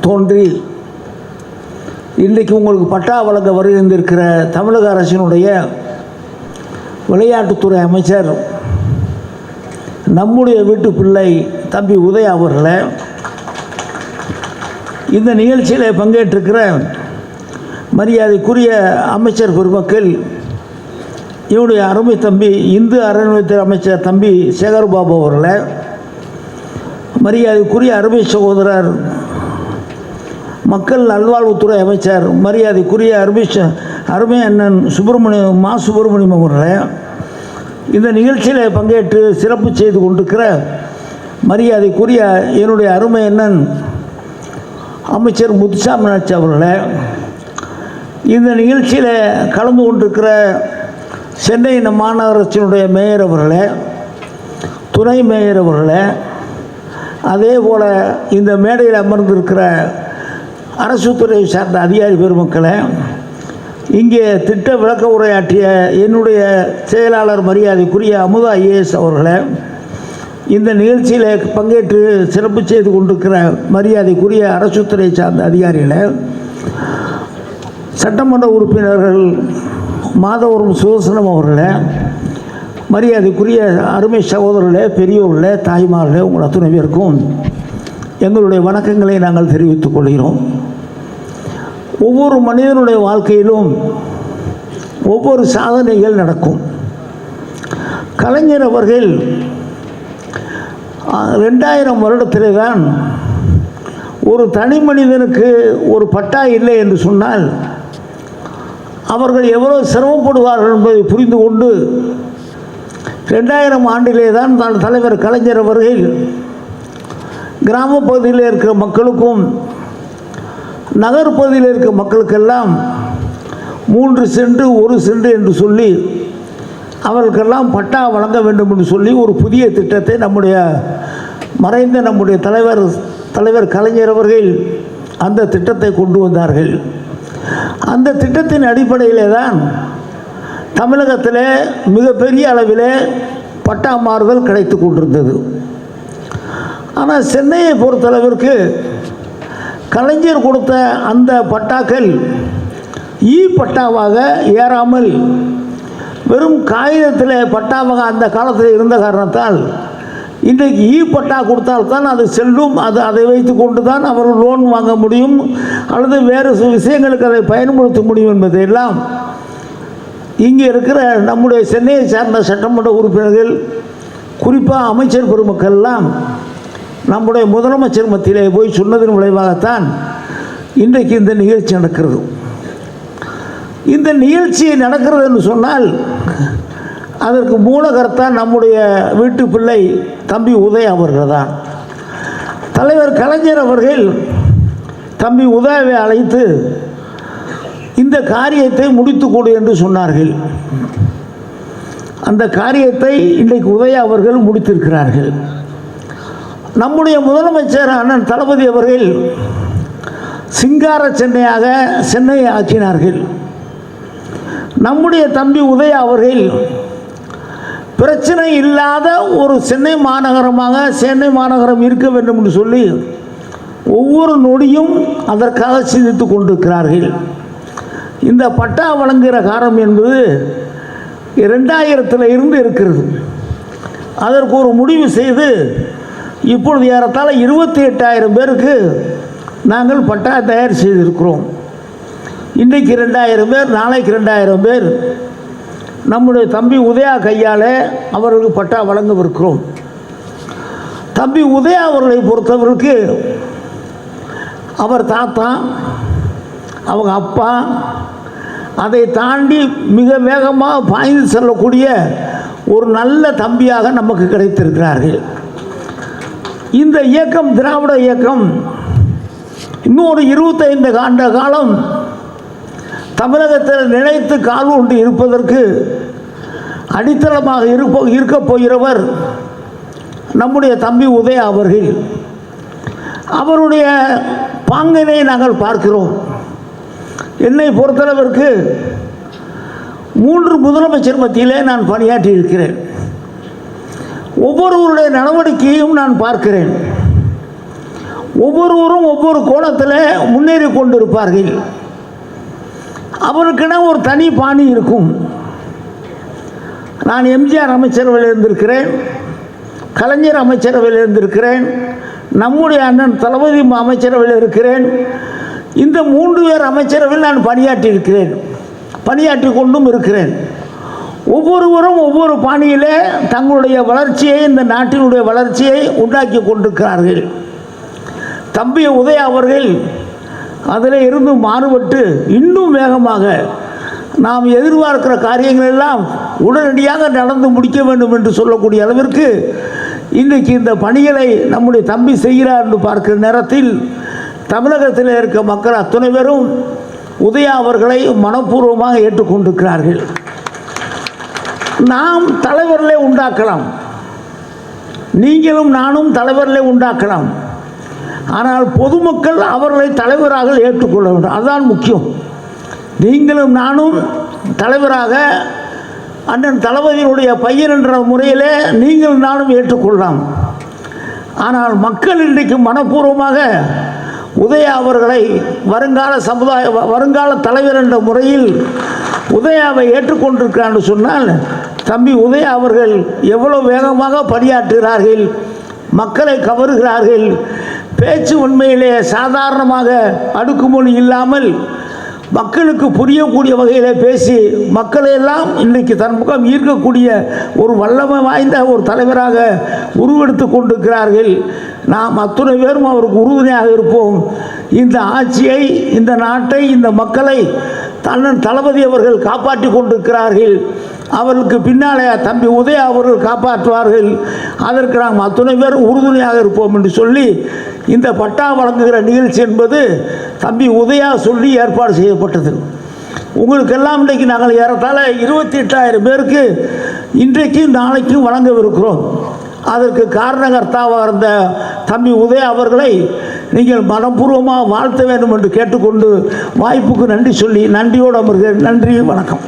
தோன்றி இன்றைக்கு உங்களுக்கு பட்டா வழங்க வருகின்றிருக்கிற தமிழக அரசினுடைய விளையாட்டுத்துறை அமைச்சர் நம்முடைய வீட்டு பிள்ளை தம்பி உதயா அவர்களே இந்த நிகழ்ச்சியில் பங்கேற்றிருக்கிற மரியாதைக்குரிய அமைச்சர் பெருமக்கள் இவனுடைய அருமை தம்பி இந்து அறநிலையத்துறை அமைச்சர் தம்பி சேகர்பாபு அவர்களை மரியாதைக்குரிய அருமை சகோதரர் மக்கள் நல்வாழ்வுத்துறை அமைச்சர் மரியாதைக்குரிய அருமை ச- அருமை அண்ணன் சுப்பிரமணியம் மா சுப்பிரமணியம் அவர்களே இந்த நிகழ்ச்சியில் பங்கேற்று சிறப்பு செய்து கொண்டிருக்கிற மரியாதைக்குரிய என்னுடைய அருமை அண்ணன் அமைச்சர் முத்துசாமி அவர்களே இந்த நிகழ்ச்சியில் கலந்து கொண்டிருக்கிற சென்னை மாநகராட்சியினுடைய மேயர் அவர்களே துணை மேயர் அவர்களே அதே போல் இந்த மேடையில் அமர்ந்திருக்கிற அரசு துறை சார்ந்த அதிகாரி பெருமக்களை இங்கே திட்ட விளக்க உரையாற்றிய என்னுடைய செயலாளர் மரியாதைக்குரிய அமுதா ஐஏஎஸ் அவர்களை இந்த நிகழ்ச்சியில் பங்கேற்று சிறப்பு செய்து கொண்டிருக்கிற மரியாதைக்குரிய அரசு துறை சார்ந்த அதிகாரிகளை சட்டமன்ற உறுப்பினர்கள் மாதவரம் சுதர்சனம் அவர்களை மரியாதைக்குரிய அருமை சகோதரர்களே பெரியோர்களே தாய்மார்களே உங்கள் அத்துணை பேருக்கும் எங்களுடைய வணக்கங்களை நாங்கள் தெரிவித்துக் கொள்கிறோம். ஒவ்வொரு மனிதனுடைய வாழ்க்கையிலும் ஒவ்வொரு சாதனைகள் நடக்கும். கலைஞர் அவர்கள் ரெண்டாயிரம் வருடத்திலே தான் ஒரு தனி மனிதனுக்கு ஒரு பட்டா இல்லை என்று சொன்னால் அவர்கள் எவ்வளோ சிரமப்படுவார்கள் என்பதை புரிந்து கொண்டு ரெண்டாயிரம் ஆண்டிலே தான் தான் தலைவர் கலைஞர் அவர்கள் கிராமப்பகுதியில் இருக்கிற மக்களுக்கும் நகர்ப்பகுதியில் இருக்கிற மக்களுக்கெல்லாம் மூன்று சென்று ஒரு சென்று என்று சொல்லி அவர்களுக்கெல்லாம் பட்டா வழங்க வேண்டும் என்று சொல்லி ஒரு புதிய திட்டத்தை நம்முடைய மறைந்த நம்முடைய தலைவர் தலைவர் கலைஞர் அவர்கள் அந்த திட்டத்தை கொண்டு வந்தார்கள். அந்த திட்டத்தின் அடிப்படையிலே தான் தமிழகத்தில் மிகப்பெரிய அளவில் பட்டா மாறுதல் கிடைத்து கொண்டிருந்தது. ஆனால் சென்னையை பொறுத்தளவிற்கு கலைஞர் கொடுத்த அந்த பட்டாக்கள் ஈ பட்டாவாக ஏறாமல் வெறும் காகிதத்தில் பட்டாவாக அந்த காலத்தில் இருந்த காரணத்தால் இன்றைக்கு ஈ பட்டா கொடுத்தால்தான் அது செல்லும் அது அதை வைத்து கொண்டு தான் அவர் லோன் வாங்க முடியும் அல்லது வேறு சில விஷயங்களுக்கு அதை பயன்படுத்த முடியும் என்பதையெல்லாம் இங்கே இருக்கிற நம்முடைய சென்னையை சார்ந்த சட்டமன்ற உறுப்பினர்கள் குறிப்பாக அமைச்சர் பெருமக்கள்லாம் நம்முடைய முதலமைச்சர் மத்தியிலே போய் சொன்னதன் விளைவாகத்தான் இன்றைக்கு இந்த நிகழ்ச்சி நடக்கிறது. இந்த நிகழ்ச்சி நடக்கிறது என்று சொன்னால் அதற்கு மூலகர்த்தான் நம்முடைய வீட்டு பிள்ளை தம்பி உதய அவர்கள் தான் தலைவர் கலைஞர் அவர்கள் தம்பி உதயவை அழைத்து இந்த காரியத்தை முடித்துக்கொடு என்று சொன்னார்கள். அந்த காரியத்தை இன்றைக்கு உதயா அவர்கள் முடித்திருக்கிறார்கள். நம்முடைய முதலமைச்சர் அண்ணன் தளபதி அவர்கள் சிங்கார சென்னையாக சென்னையை ஆக்கினார்கள். நம்முடைய தம்பி உதயா அவர்கள் பிரச்சனை இல்லாத ஒரு சென்னை மாநகரமாக சென்னை மாநகரம் இருக்க வேண்டும் என்று சொல்லி ஒவ்வொரு நொடியும் அதற்காக சிந்தித்து கொண்டிருக்கிறார்கள். இந்த பட்டா வழங்குகிற காரம் என்பது இரண்டாயிரத்தில் இருந்து இருக்கிறது. அதற்கு ஒரு முடிவு செய்து இப்பொழுது ஏறத்தாழ இருபத்தி எட்டாயிரம் பேருக்கு நாங்கள் பட்டா தயார் செய்திருக்கிறோம். இன்றைக்கு ரெண்டாயிரம் பேர் நாளைக்கு ரெண்டாயிரம் பேர் நம்முடைய தம்பி உதயா கையால் அவர்களுக்கு பட்டா வழங்கவிருக்கிறோம். தம்பி உதயா அவர்களை பொறுத்தவருக்கு அவர் தாத்தா அவங்க அப்பா அதை தாண்டி மிக வேகமாக பாய்ந்து செல்லக்கூடிய ஒரு நல்ல தம்பியாக நமக்கு கிடைத்திருக்கிறார்கள். இந்த இயக்கம் திராவிட இயக்கம் இன்னொரு இருபத்தைந்து ஆண்ட காலம் தமிழகத்தில் நிலைத்து கால் ஒன்று இருப்பதற்கு அடித்தளமாக இருப்ப இருக்கப் போகிறவர் நம்முடைய தம்பி உதயா அவர்கள். அவருடைய பாங்கினை நாங்கள் பார்க்கிறோம். என்னை பொறுத்தளவிற்கு மூன்று முதலமைச்சர் மத்தியிலே நான் பணியாற்றி இருக்கிறேன் ஒவ்வொருவருடைய நடவடிக்கையும் நான் பார்க்கிறேன். ஒவ்வொருவரும் ஒவ்வொரு கோணத்தில் முன்னேறி கொண்டிருப்பார்கள். அவருக்கென ஒரு தனி பாணி இருக்கும். நான் எம்ஜிஆர் அமைச்சரவையில் இருந்திருக்கிறேன். கலைஞர் அமைச்சரவையில் இருந்திருக்கிறேன். நம்முடைய அண்ணன் தளபதி அமைச்சரவையில் இருக்கிறேன். இந்த மூன்று பேர் அமைச்சரவையில் நான் பணியாற்றி இருக்கிறேன் பணியாற்றி கொண்டும் இருக்கிறேன். ஒவ்வொருவரும் ஒவ்வொரு பாணியிலே தங்களுடைய வளர்ச்சியை இந்த நாட்டினுடைய வளர்ச்சியை உண்டாக்கி கொண்டிருக்கிறார்கள். தம்பி உதய அவர்கள் அதில் இருந்து மாறுபட்டு இன்னும் வேகமாக நாம் எதிர்பார்க்கிற காரியங்கள் எல்லாம் உடனடியாக நடந்து முடிக்க வேண்டும் என்று சொல்லக்கூடிய அளவிற்கு இன்றைக்கு இந்த பணிகளை நம்முடைய தம்பி செய்கிறார் என்று பார்க்கிற நேரத்தில் தமிழகத்தில் இருக்க மக்கள் அத்தனை பேரும் உதயா அவர்களை மனப்பூர்வமாக ஏற்றுக்கொண்டிருக்கிறார்கள். நாம் தலைவர்களே உண்டாக்கலாம். நீங்களும் நானும் தலைவர்களே உண்டாக்கலாம். ஆனால் பொதுமக்கள் அவர்களை தலைவராக ஏற்றுக்கொள்ள வேண்டும். அதுதான் முக்கியம். நீங்களும் நானும் தலைவராக அண்ணன் தளபதியினுடைய பையன் என்ற முறையிலே நீங்கள் நானும் ஏற்றுக்கொள்ளலாம். ஆனால் மக்கள் இன்றைக்கு மனப்பூர்வமாக உதயா அவர்களை வருங்கால சமுதாய வருங்கால தலைவர் என்ற முறையில் உதயாவை ஏற்றுக்கொண்டிருக்கிறான்னு சொன்னால் தம்பி உதயா அவர்கள் எவ்வளோ வேகமாக பணியாற்றுகிறார்கள் மக்களை கவருகிறார்கள் பேச்சு உண்மையிலே சாதாரணமாக அடுக்குமொழி இல்லாமல் மக்களுக்கு புரியக்கூடிய வகையில் பேசி மக்களையெல்லாம் இன்றைக்கு தன் முகம் ஈர்க்கக்கூடிய ஒரு வல்லமை வாய்ந்த ஒரு தலைவராக உருவெடுத்து கொண்டிருக்கிறார்கள். நாம் அத்துணை பேரும் அவருக்கு உறுதுணையாக இருப்போம். இந்த ஆட்சியை இந்த நாட்டை இந்த மக்களை தன்னன் தளபதி அவர்கள் காப்பாற்றி கொண்டிருக்கிறார்கள். அவர்களுக்கு பின்னாலே தம்பி உதயா அவர்கள் காப்பாற்றுவார்கள். அதற்கு நாம் அத்துணை பேரும் உறுதுணையாக இருப்போம் என்று சொல்லி இந்த பட்டா வழங்குகிற நிகழ்ச்சி என்பது தம்பி உதயா சொல்லி ஏற்பாடு செய்யப்பட்டது. உங்களுக்கெல்லாம் இன்றைக்கு நாங்கள் ஏறத்தாழ இருபத்தி எட்டாயிரம் பேருக்கு இன்றைக்கும் நாளைக்கும் வழங்கவிருக்கிறோம். அதற்கு காரணகர்த்தாவாக இருந்த தம்பி உதயா அவர்களை நீங்கள் மனப்பூர்வமாக வாழ்த்த வேண்டும் என்று கேட்டுக்கொண்டு வாய்ப்புக்கு நன்றி சொல்லி நன்றியோடு அமர்கிறேன். நன்றி வணக்கம்.